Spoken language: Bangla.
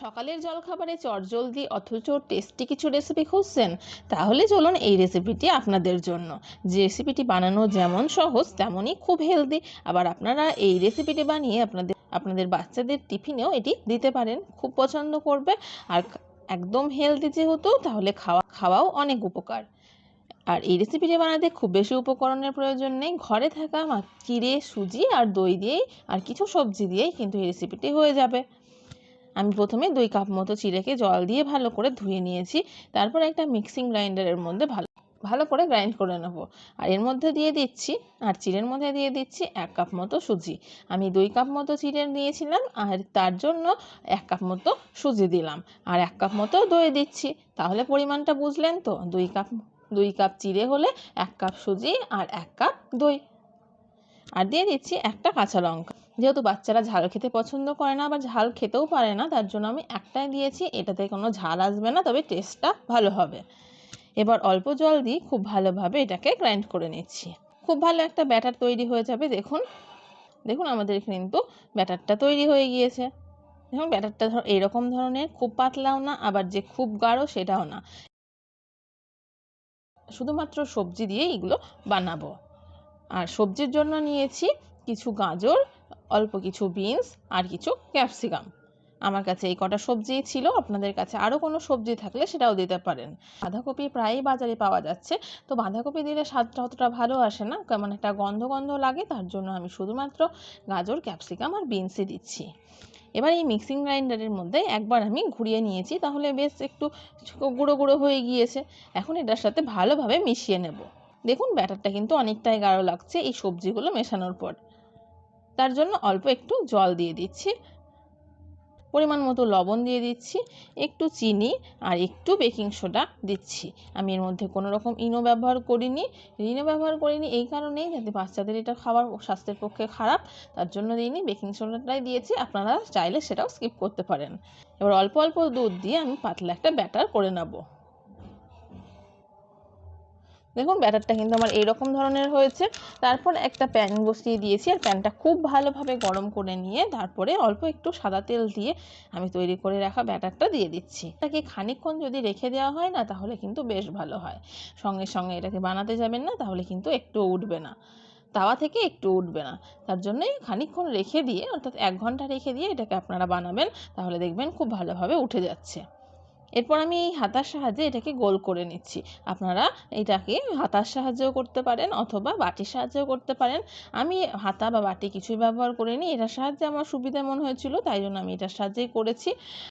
সকালের জলখাবারে চটজলদি অথচ টেস্টি কিছু রেসিপি খুঁজছেন, তাহলে চলুন এই রেসিপিটি আপনাদের জন্য। যে রেসিপিটি বানানো যেমন সহজ, তেমনই খুব হেলদি আবার আপনারা এই রেসিপিটি বানিয়ে আপনাদের আপনাদের বাচ্চাদের টিফিনেও এটি দিতে পারেন। খুব পছন্দ করবে। আর একদম হেলদি যেহেতু, তাহলে খাওয়া, খাওয়াও অনেক উপকার। আর এই রেসিপিটি বানাতে খুব বেশি উপকরণের প্রয়োজন নেই। ঘরে থাকা চিড়ে সুজি আর দই দিয়েই আর কিছু সবজি দিয়েই কিন্তু এই রেসিপিটি হয়ে যাবে। আমি প্রথমে দুই কাপ মতো চিড়েকে জল দিয়ে ভালো করে ধুয়ে নিয়েছি। তারপর একটা মিক্সিং গ্রাইন্ডারের মধ্যে ভালো ভালো করে গ্রাইন্ড করে নেব। আর এর মধ্যে দিয়ে দিচ্ছি, আর চিড়ের মধ্যে দিয়ে দিচ্ছি এক কাপ মতো সুজি। আমি দুই কাপ মতো চিড়ে নিয়েছিলাম, আর তার জন্য এক কাপ মতো সুজি দিলাম। আর এক কাপ মতো দই দিচ্ছি। তাহলে পরিমাণটা বুঝলেন তো? দুই কাপ দুই কাপ চিড়ে হলে এক কাপ সুজি আর এক কাপ দই। আর দিয়ে দিচ্ছি একটা কাঁচা লঙ্কা। যেহেতু বাচ্চারা ঝাল খেতে পছন্দ করে না আবার ঝাল খেতেও পারে না, তার জন্য আমি একটাই দিয়েছি। এটাতে কোনো ঝাল আসবে না, তবে টেস্টটা ভালো হবে। এবার অল্প জল দিয়ে খুব ভালোভাবে এটাকে গ্রাইন্ড করে নিচ্ছি। খুব ভালো একটা ব্যাটার তৈরি হয়ে যাবে, দেখুন। দেখুন আমাদের কিন্তু ব্যাটারটা তৈরি হয়ে গিয়েছে। দেখুন, ব্যাটারটা ধর এইরকম ধরনের, খুব পাতলাও না, আবার যে খুব গাঢ় সেটাও না। শুধুমাত্র সবজি দিয়ে এগুলো বানাবো। আর সবজির জন্য নিয়েছি কিছু গাজর, অল্প কিছু বিনস আর কিছু ক্যাপসিকাম। আমার কাছে এই কটা সবজি ছিল। আপনাদের কাছে আরও কোনো সবজি থাকলে সেটাও দিতে পারেন। বাঁধাকপি প্রায়ই বাজারে পাওয়া যাচ্ছে। তো বাঁধাকপি দিলে স্বাদটা অতটা ভালো আসে না। কেমন একটা গন্ধ গন্ধ লাগে, তার জন্য আমি শুধুমাত্র গাজর, ক্যাপসিকাম আর বিনসই দিচ্ছি। এবার এই মিক্সিং গ্রাইন্ডারের মধ্যে একবার আমি ঘুরিয়ে নিয়েছি। তাহলে বেশ একটু গুঁড়ো গুঁড়ো হয়ে গিয়েছে। এখন এটার সাথে ভালোভাবে মিশিয়ে নেব। দেখুন, ব্যাটারটা কিন্তু অনেকটাই গাঢ় লাগছে এই সবজিগুলো মেশানোর পর। তার জন্য অল্প একটু জল দিয়ে দিচ্ছি। পরিমাণ মতো লবণ দিয়ে দিচ্ছি, একটু চিনি আর একটু বেকিং সোডা দিচ্ছি। আমি এর মধ্যে কোনো রকম ইনো ব্যবহার করিনি। ইনো ব্যবহার করিনি এই কারণেই যাতে বাচ্চাদের এটা খাবার স্বাস্থ্যের পক্ষে খারাপ, তার জন্য দিইনি, বেকিং সোডাটাই দিয়েছি। আপনারা চাইলে সেটাও স্কিপ করতে পারেন। এবার অল্প অল্প দুধ দিয়ে আমি পাতলা একটা ব্যাটার করে নেব। দেখুন, ব্যাটারটা কিন্তু আমার এইরকম ধরনের হয়েছে। তারপর একটা প্যান বসিয়ে দিয়েছি আর প্যানটা খুব ভালোভাবে গরম করে নিয়ে তারপরে অল্প একটু সাদা তেল দিয়ে আমি তৈরি করে রাখা ব্যাটারটা দিয়ে দিচ্ছি। এটাকে খানিকক্ষণ যদি রেখে দেওয়া হয় না, তাহলে কিন্তু বেশ ভালো হয়। সঙ্গে সঙ্গে এটাকে বানাতে যাবেন না, তাহলে কিন্তু একটু উঠবে না। তাওয়া থেকে একটু উঠবে না। তার জন্যই খানিকক্ষণ রেখে দিয়ে, অর্থাৎ এক ঘণ্টা রেখে দিয়ে এটাকে আপনারা বানাবেন, তাহলে দেখবেন খুব ভালোভাবে উঠে যাচ্ছে। এরপর আমি এই হাতার সাহায্যে এটাকে গোল করে নিচ্ছি। আপনারা এটাকে হাতার সাহায্যেও করতে পারেন অথবা বাটির সাহায্যেও করতে পারেন। আমি হাতা বা বাটি কিছুই ব্যবহার করিনি। এটার সাহায্যে আমার সুবিধা মনে হয়েছিল, তাই জন্য আমি এটার সাহায্যেই করেছি।